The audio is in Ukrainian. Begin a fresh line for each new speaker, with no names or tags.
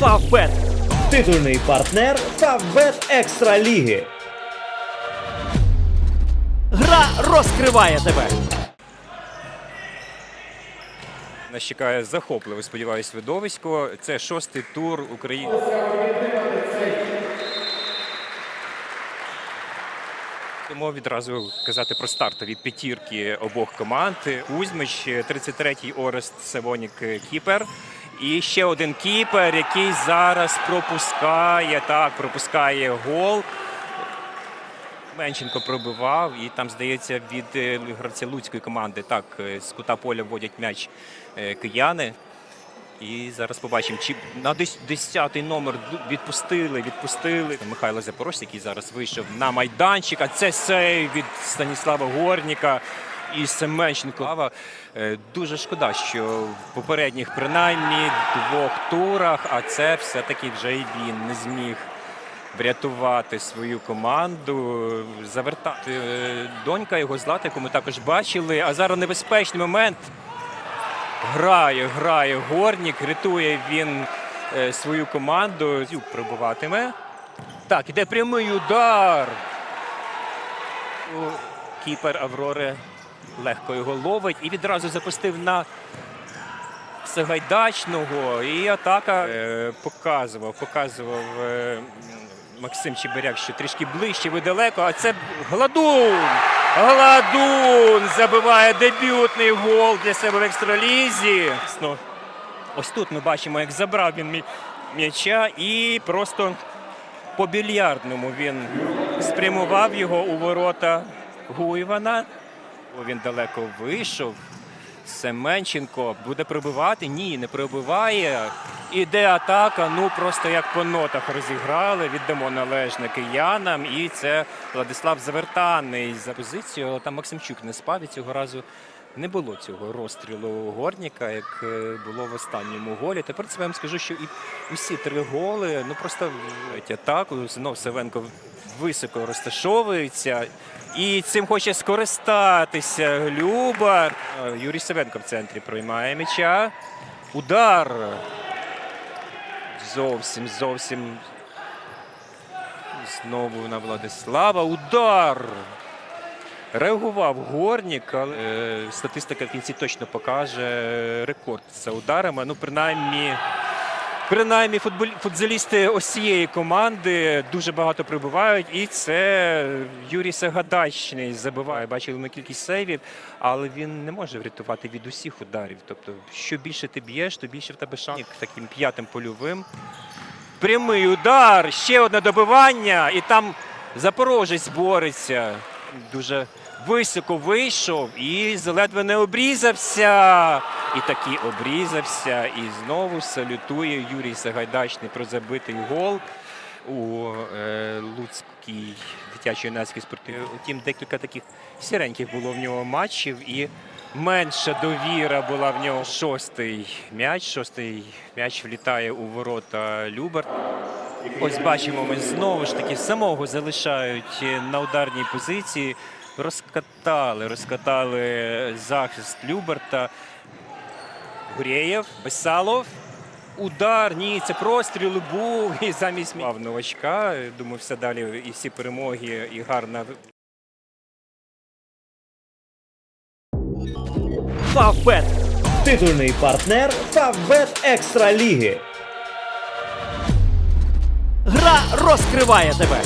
Фавбет. Титульний партнер Фавбет Екстра Ліги. Гра розкриває тебе.
Нас чекає захопливе, сподіваюсь, видовисько. Це шостий тур України. Тому відразу казати про стартові п'ятірки обох команд. Кузьмич, 33-й Орест Севонік Кіпер. І ще один кіпер, який зараз пропускає, так, пропускає гол. Менченко пробивав, і там, здається, від е, гравця луцької команди так е, з кута поля вводять м'яч е, кияни. І зараз побачимо, чи на 10-й номер відпустили, відпустили. Михайло Запорожця, який зараз вийшов на майданчик, а це сейв від Станіслава Горніка і Семенченко. Е, Дуже шкода, що в попередніх принаймні двох турах, а це все-таки вже і він не зміг врятувати свою команду, завертати Е, донька його злата, яку ми також бачили. А зараз небезпечний момент. Грає, грає Горнік, рятує він е, свою команду. Зюк пробиватиме. Так, іде прямий удар. Кіпер Аврори легко його ловить і відразу запустив на Сагайдачного. І атака е, показував, показував е, Максим Чебиряк, що трішки ближче, ви далеко. А це Гладун! Гладун забиває дебютний гол для себе в екстралізі. Ось тут ми бачимо, як забрав він м'яча і просто по більярдному він спрямував його у ворота Гуйвана. О, Він далеко вийшов. Семенченко буде пробивати? Ні, не пробиває. Іде атака. Ну просто як по нотах розіграли. Віддамо належне киянам. І це Владислав Завертаний за позицію. Але там Максимчук не спав і цього разу. Не було цього розстрілу Горніка, як е, було в останньому голі. Тепер це я вам скажу, що і усі три голи, ну просто атаку знов Савенко високо розташовується. І цим хоче скористатися Люба. Е, Юрій Савенко в центрі приймає м'яча. Удар. Зовсім, зовсім. Знову на Владислава. Удар. Реагував Горнік, але е, статистика в кінці точно покаже рекорд за ударами. Ну, принаймні, принаймні футбол, футболісти ось цієї команди дуже багато прибувають. І це Юрій Сагадачний забиває. Бачили ми кількість сейвів, але він не може врятувати від усіх ударів. Тобто, що більше ти б'єш, то більше в тебе шанс таким п'ятим польовим. Прямий удар, ще одне добивання, і там Запорожець бореться. Дуже високо вийшов і заледве не обрізався. І таки обрізався. І знову салютує Юрій Сагайдачний про забитий гол у е, Луцькій дитячої юнацькій спортивній. Утім, декілька таких сіреньких було в нього матчів. І менша довіра була в нього. Шостий м'яч. Шостий м'яч влітає у ворота Любер. Ось бачимо, ми знову ж таки самого залишають е, на ударній позиції. Розкатали, розкатали захист Люберта. Гурєєв, Бесалов. Удар, ні, це простріл був. І замість мав новачка. Думаю, все далі і всі перемоги, і гарна
Фавбет. Титульний партнер Фавбет Екстра Ліги. Гра розкриває тебе.